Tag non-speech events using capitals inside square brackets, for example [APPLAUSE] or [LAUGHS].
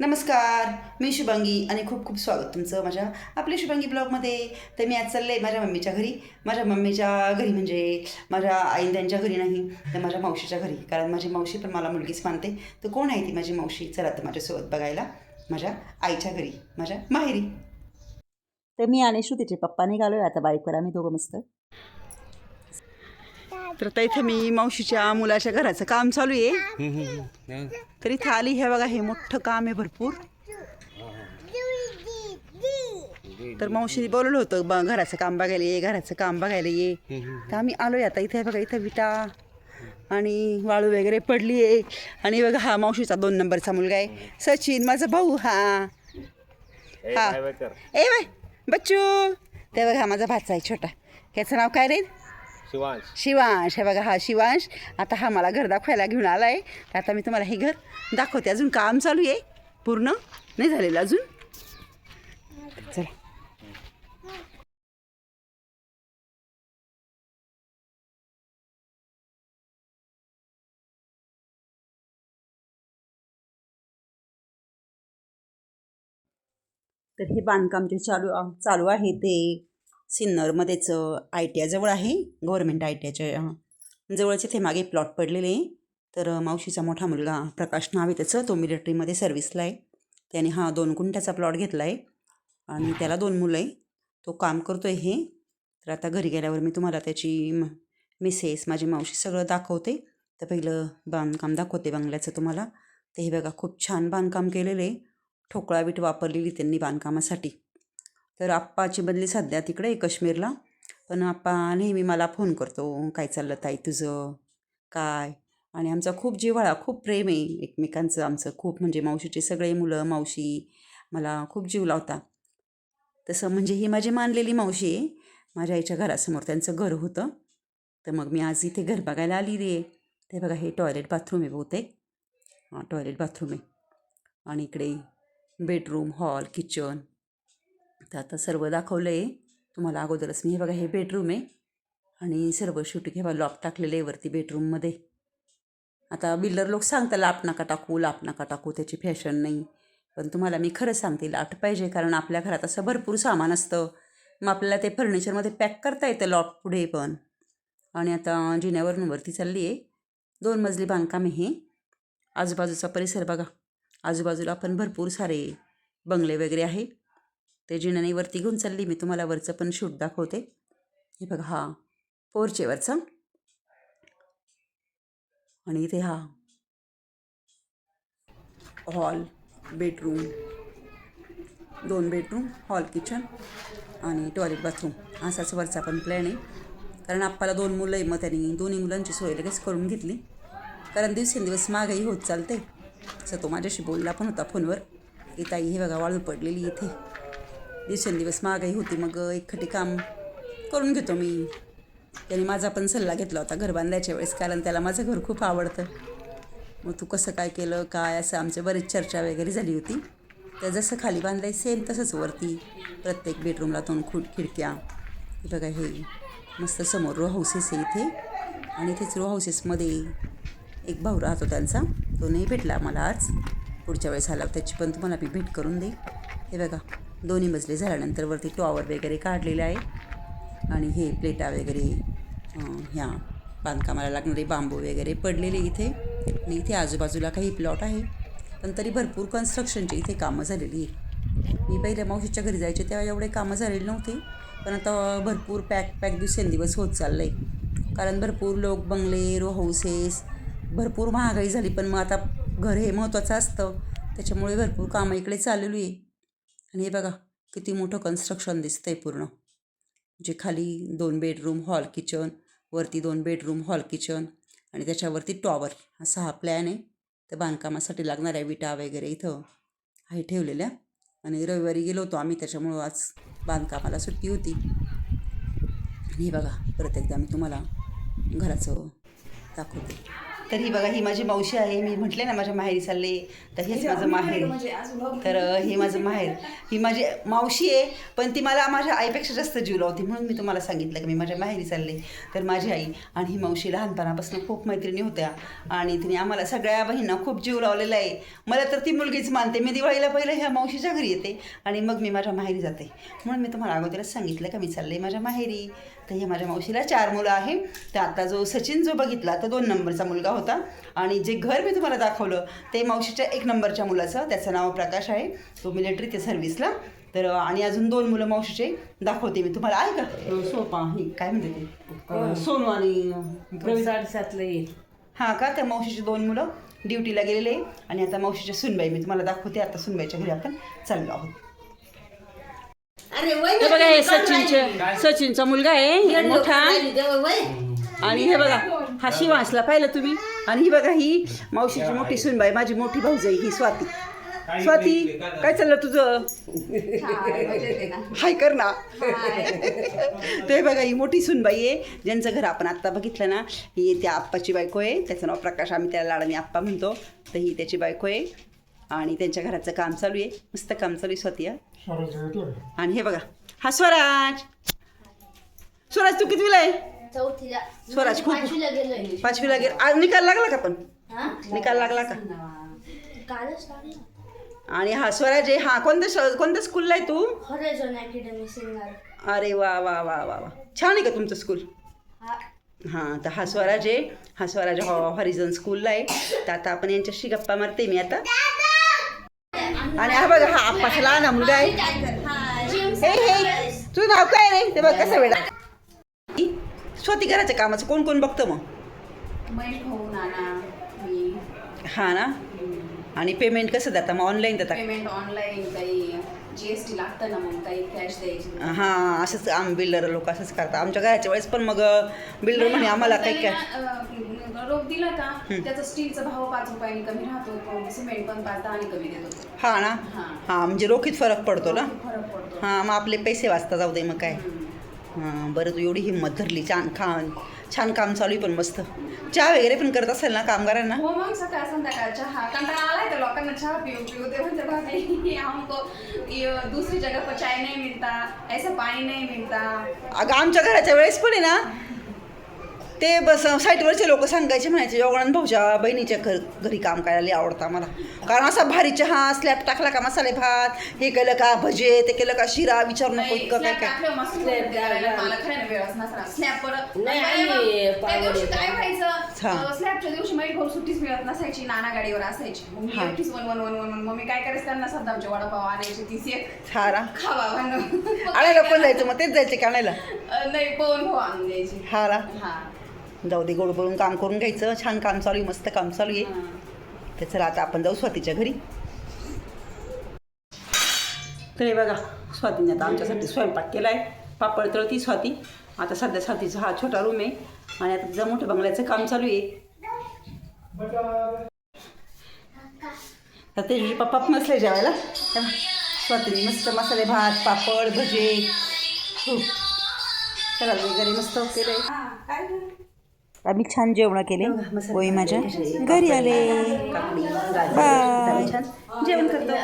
नमस्कार मी शुभांगी आणि खूप खूप स्वागत तुमचं माझ्या आपल्या शुभांगी ब्लॉगमध्ये. तर मी आज चालले माझ्या मम्मीच्या घरी. माझ्या मम्मीच्या घरी म्हणजे माझ्या आई त्यांच्या घरी नाही तर माझ्या मावशीच्या घरी. कारण माझी मावशी पण मला मुलगीच मानते. तर कोण आहे ती माझी मावशी? चला तर माझ्यासोबत बघायला. माझ्या आईच्या घरी माझ्या माहेरी. तर मी आणि श्रुतीचे पप्पा निघालो आता बाईकवर आम्ही दोघं मस्त. तर आता इथे मी मावशीच्या मुलाच्या घराचं काम चालू आहे. तर इथं आली हे बघा हे मोठं काम आहे भरपूर. तर मावशीने बोलवलं होतं ब घराचं काम बघायला ये घराचं काम बघायला ये. तर आम्ही आलोय आता इथे बघा इथं विटा आणि वाळू वगैरे पडली आहे. आणि बघा हा मावशीचा दोन नंबरचा मुलगा आहे. सचिन माझा भाऊ हा. हा. ए बाय बच्चू. ते बघा हा माझा भाचा आहे छोटा. ह्याचं नाव काय रे? शिवांश. शिवांश हे बघा हा शिवांश. आता हा मला घर दाखवायला घेऊन आला आहे तर आता मी तुम्हाला हे घर दाखवते. अजून काम चालू आहे. पूर्ण नाही झालेलं अजून. चला. तर हे बांधकाम जे चालू चालू आहे ते सिन्नरमध्येच आय टी आयजवळ आहे गव्हर्मेंट आय टी आयच्या जवळचे ते मागे प्लॉट पडलेले आहे. तर मावशीचा मोठा मुलगा प्रकाश नाव आहे त्याचं तो मिलिटरीमध्ये सर्व्हिसला आहे. त्याने हा दोन गुंठ्याचा प्लॉट घेतला आहे आणि त्याला दोन मुलं आहे. तो काम करतो आहे हे. तर आता घरी गेल्यावर मी तुम्हाला त्याची मिसेस माझी मावशी सगळं दाखवते. तर पहिलं बांधकाम दाखवते बंगल्याचं तुम्हाला. ते हे बघा खूप छान बांधकाम केलेलं आहे. ठोकळा वीट वापरलेली त्यांनी बांधकामासाठी. तर आप्पाची बदली सध्या तिकडे काश्मीरला. पण आप्पा नेहमी मला फोन करतो काय चाललं ताई तुझं? काय? आणि आमचा खूप जिव्हाळा खूप प्रेम आहे एकमेकांचं. आमचं खूप म्हणजे मावशीचे सगळे मुलं मावशी मला खूप जीव लावता. तसं म्हणजे ही माझी मानलेली मावशी आहे. माझ्या आईच्या घरासमोर त्यांचं घर होतं. तर मग मी आज इथे घर बघायला आली रे ते बघा हे टॉयलेट बाथरूम आहे बहुतेक. हां टॉयलेट बाथरूम आहे. आणि इकडे बेडरूम हॉल किचन. तर आता सर्व दाखवलं आहे तुम्हाला अगोदरच मी हे बघा हे बेडरूम आहे. आणि सर्व शूटिंग हे बघा टाकलेलं आहे वरती बेडरूममध्ये आता बिल्डर लोक सांगतात लाप नका टाकू लाप नका टाकू त्याची फॅशन नाही. पण तुम्हाला मी खरं सांगते लाट पाहिजे कारण आपल्या घरात असं भरपूर सामान असतं. मग आपल्याला ते फर्निचरमध्ये पॅक करता येतं लॉट पुढे पण. आणि आता जिन्यावरून वरती चालली आहे. दोन मजली बांधकाम आहे हे. आजूबाजूचा परिसर बघा. आजूबाजूला पण भरपूर सारे बंगले वगैरे आहे ते जिन्याने वरती घेऊन चालली. मी तुम्हाला वरचं पण शूट दाखवते. हे बघा हा. पोर्च आणि इथे हा. Hall bedroom. दोन बेडरूम हॉल किचन आणि टॉयलेट बाथरूम. असाच वरचा पण प्लॅन आहे. कारण आप्पाला दोन मुलं आहे मग त्यांनी दोन्ही मुलांची सोय लगेच करून घेतली. कारण दिवसेंदिवस महागाई होत चालते असं तो माझ्याशी बोलला पण होता फोनवर. की ताई हे बघा वाळू पडलेली इथे. दिवसेंदिवस महागाई होती. मग एकखटी काम करून घेतो मी. त्याने माझा पण सल्ला घेतला होता घर बांधायच्या वेळेस कारण त्याला माझं घर खूप आवडतं. मग तू कसं काय केलं काय असं आमच्या बरीच चर्चा वगैरे झाली होती. तर जसं खाली बांधलं सेम तसंच वरती. प्रत्येक बेडरूमला दोन खूट खिडक्या. हे बघा हे मस्त समोर रो हाऊसेस आहे इथे. आणि इथेच रो हाऊसेसमध्ये एक भाऊ राहतो त्यांचा. तो नाही भेटला मला आज. पुढच्या वेळेस आला त्याची पण तुम्हाला मी भेट करून देईल हे बघा दोन्ही मजले झाल्यानंतर वरती टॉवर वगैरे काढलेलं आहे. आणि हे प्लेटा वगैरे ह्या बांधकामाला लागणारे बांबू वगैरे पडलेले इथे. आणि इथे आजूबाजूला काही प्लॉट आहे. पण तरी भरपूर कन्स्ट्रक्शनची इथे कामं झालेली आहे मी पहिल्या मावशीच्या घरी जायचे तेव्हा एवढे कामं झालेले नव्हते. पण आता भरपूर पॅक पॅक दिवसेंदिवस होत चाललं आहे कारण भरपूर लोक बंगले रो हाऊसेस भरपूर महागाई झाली. पण मग आता घर हे महत्त्वाचं असतं. त्याच्यामुळे भरपूर कामं इकडे चाललेली आहे. आणि हे बघा किती मोठं कन्स्ट्रक्शन दिसतं आहे पूर्ण. जे खाली दोन बेडरूम हॉल किचन वरती दोन बेडरूम हॉल किचन आणि त्याच्यावरती टॉवर असा हा प्लॅन आहे. तर बांधकामासाठी लागणाऱ्या विटा वगैरे इथं आहे ठेवलेल्या आणि रविवारी गेलो होतो आम्ही त्याच्यामुळं आज बांधकामाला सुट्टी होती. आणि हे बघा परत एकदा मी तुम्हाला घराचं दाखवते. तर ही बघा ही माझी मावशी आहे मी म्हटले ना माझ्या माहेरी चालले तर हेच माझं माहेर. तर अं, हे माझं माहेर. ही माझी मावशी आहे पण ती मला माझ्या आईपेक्षा जास्त जीव लावते म्हणून मी तुम्हाला सांगितलं की मी माझ्या माहेरी चालले. तर माझी आई आणि ही मावशी लहानपणापासून खूप मैत्रिणी होत्या आणि तिने आम्हाला सगळ्या बहिणींना खूप जीव लावलेला आहे. मला तर ती मुलगीच मानते. मी दिवाळीला पहिलं ह्या मावशीच्या घरी येते आणि मग मी माझ्या माहेरी जाते. म्हणून मी तुम्हाला अगोदरच सांगितलं का मी चालले माझ्या माहेरी. तर हे माझ्या मावशीला चार मुलं आहे. तर आता जो सचिन जो बघितला तर दोन नंबरचा मुलगा होता. आणि जे घर मी तुम्हाला दाखवलं ते मावशीच्या एक नंबरच्या मुलाचं त्याचं नाव प्रकाश आहे. तो मिलिटरी ते सर्व्हिसला तर आणि अजून दोन मुलं मावशीचे दाखवते मी. तुम्हाला आहे का? सोपा. ही काय म्हणते ते? सोनू आणि प्रवीण. साडेसातला येईल. हां का? त्या मावशीची दोन मुलं ड्युटीला गेलेले आणि आता मावशीच्या सुनबाई मी तुम्हाला दाखवते. आता सुनबाईच्या घरी आपण चाललो आहोत. अरे हे बघा हे सचिनचे सचिनचा मुलगा आहे मोठा. आणि हे बघा हा शिवांशला पाहिलं तुम्ही? आणि ही बघा ही मावशीची मोठी सुनबाई माझी मोठी भाऊजाई ही स्वाती. स्वाती काय चाललं तुझं? हाय कर ना. [LAUGHS] ते बघा ही मोठी सुनबाई आहे ज्यांचं घर आपण आत्ता बघितलं ना ही त्या आप्पाची बायको आहे त्याचं नाव प्रकाश आम्ही त्याला लाडाने आप्पा म्हणतो तर ही त्याची बायको आहे. आणि त्यांच्या घराचं काम चालू आहे मस्त काम चालू आहे स्वाती. आणि हे बघा हा स्वराज. स्वराज तू कितवीला आहे? चौथीला स्वराज खूप- पाचवीला गेलोय. पाचवीला गेला आज निकाल लागला का पण? हा? निकाल लागला का? कालच लागला. आणि हा स्वराज आहे हा कोणत्या श- कोणत्या स्कूलला आहे तू? अकॅडमी सिंगार अरे वा वा वा वा वा. छान आहे का तुमचं स्कूल हा. हां तर हा स्वराज आहे. हा स्वराज हॉ हॉरिझन स्कूलला आहे. तर आता आपण यांच्याशी गप्पा मारते मी आता. आणि हा बघा हा आप्पाचा लहान मुलगा आहे. हे हे तुझं नाव काय रे? ते बघ कसं वेळा स्वती घराच्या कामाचं कोण कोण बघतं मग? बहीण भाऊ नाना मी. हां ना? आणि पेमेंट कसं देता? मग ऑनलाईन देता? पेमेंट ऑनलाईन काही जीएसटी लागतं ना मग काही कॅश द्यायची. हां असंच आम बिल्डर लोक असंच करतात. आमच्या घराच्या वेळेस पण मग बिल्डर म्हणे आम्हाला काही काय अं, रोख दिला का त्याचा स्टीलचा भाव पाच रुपयांनी कमी राहतो सिमेंट पण पाच दहानी कमी देतो. हां ना? हां. हां म्हणजे रोखीत फरक पडतो ना? फरक पडतो. हां मग आपले पैसे वाचता जाऊ दे मग काय. हां बरं तू एवढी हिंमत धरली छान खा छान काम चालू आहे पण मस्त. चहा वगैरे पण करत असेल ना कामगारांना? हो मग सकाळ संध्याकाळ चहा कंटाळा आलाय तर लोकांना चहा पिऊ पिऊ ते म्हणते भाभी. हमको दूसरी जगह पर चाय नहीं मिलता ऐसा पानी नहीं मिलता अगं आमच्या घराच्या वेळेस पण आहे ना ते बस साईटवरचे लोक सांगायचे म्हणायचे योगणान भाऊच्या बहिणीच्या घर घरी काम करायला लई आवडतं आम्हाला. कारण असा भारी चहा स्लॅब टाकला का मसाले भात हे केलं का भजे ते केलं का शिरा विचारू नको नाही, इतकं काय काय. मला नाही, आम्ही पावडे- काय हा. व्हायचं स्लॅबच्या दिवशी माझी भाऊ सुट्टीच मिळत नसायची नाना गाडीवर असायची. मग मी हा. एकटीच one one one one one. मग मी काय करायचं त्यांना? सद्दामचे वडापाव आणायचे तीस एक ना खावा म्हणून. आणायला कोण जायचं मग? तेच जायचे का आणायला? अं, नाही पवन भाऊ आणून द्यायची. हा ना हा. जाऊ दे गोड बोलून काम करून घ्यायचं. छान काम चालू आहे मस्त काम चालू आहे. तर चला आता आपण जाऊ स्वातीच्या घरी. तर हे बघा स्वातीने आता आमच्यासाठी स्वयंपाक केला आहे पापड तळती स्वाती. आता सध्या स्वातीचा हा छोटा रूम आहे. आणि आता तिचं मोठं बंगल्याचं काम चालू आहे. तर ते पप्पा नसले जेवायला. स्वातीने मस्त मसाले भात पापड भजे. खूप. चला वगैरे मस्त केलं आहे आम्ही छान जेवण केले. होई माझ्या. घरी आले. बाय. जेवण करतो.